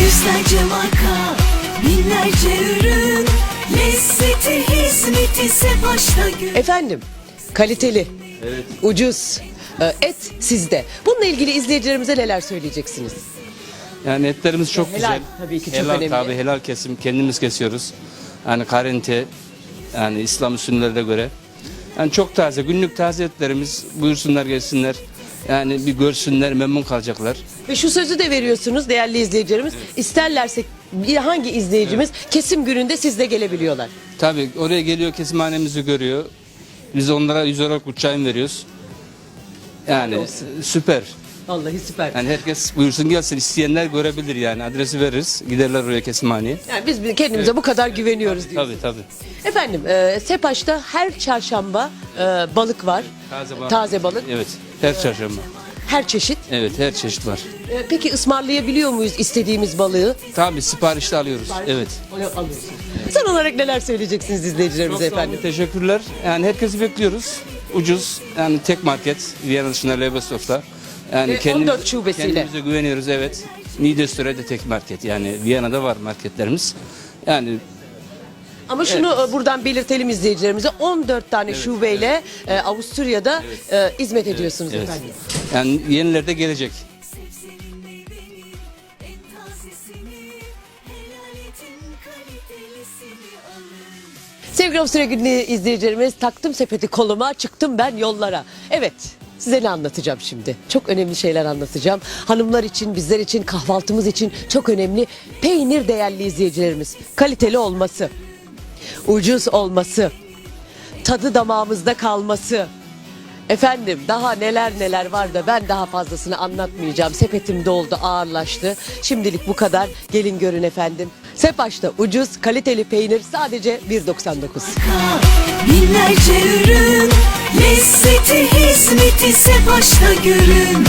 Yüzlerce marka, binlerce ürün Lezzeti, hizmeti Sefaş'ta gül Efendim, kaliteli, ucuz, e, et sizde. Bununla ilgili izleyicilerimize neler söyleyeceksiniz? Yani etlerimiz çok Helal, güzel. tabii ki çok helal, önemli. Tabii helal kesim kendimiz kesiyoruz. Yani karinte yani İslam usullerine göre. Yani çok taze günlük taze etlerimiz buyursunlar gelsinler. Yani bir görsünler memnun kalacaklar. Ve şu sözü de veriyorsunuz değerli izleyicilerimiz. İsterlerse bir hangi izleyicimiz kesim gününde sizde gelebiliyorlar. Tabii oraya geliyor kesimhanemizi görüyor. Biz onlara 100 olarak uçağın veriyoruz. Yani süper. Vallahi süper. Yani herkes buyursun gelsin isteyenler görebilir yani adresi veririz giderler oraya kesimhaneye. Yani biz bir kendimize bu kadar güveniyoruz diyor. Tabii tabii. Efendim, e, Sepaş'ta her çarşamba e, balık var. Taze balık. Taze balık. Evet her çarşamba. Her çeşit. Evet her çeşit var. E, peki ısmarlayabiliyor muyuz istediğimiz balığı? Tabii siparişte alıyoruz. Evet. Son olarak neler söyleyeceksiniz izleyicilerimize Çok sağ olun, efendim? teşekkürler. Yani herkesi bekliyoruz. Ucuz yani tek market Viyana dışında Leibesdorf'ta. Yani Ve 14 şubesiyle. Kendimize güveniyoruz evet. Niederstöre'de tek market yani Viyana'da var marketlerimiz. Yani Ama şunu e, buradan belirtelim izleyicilerimize. 14 tane şubeyle e, Avusturya'da e, hizmet ediyorsunuz evet. efendim. Yani yeniler de gelecek. Sevgili Avusturya Günlüğü izleyicilerimiz taktım sepeti koluma çıktım ben yollara. Evet size ne anlatacağım şimdi? Çok önemli şeyler anlatacağım. Hanımlar için bizler için kahvaltımız için çok önemli. Peynir değerli izleyicilerimiz. Kaliteli olması. Ucuz olması. Tadı damağımızda kalması. Efendim daha neler neler var da ben daha fazlasını anlatmayacağım. Sepetim doldu ağırlaştı. Şimdilik bu kadar. Gelin görün efendim. Sepaş'ta ucuz kaliteli peynir sadece 1.99. Binlerce ürün Lezzeti, hizmeti Sefaş'ta görün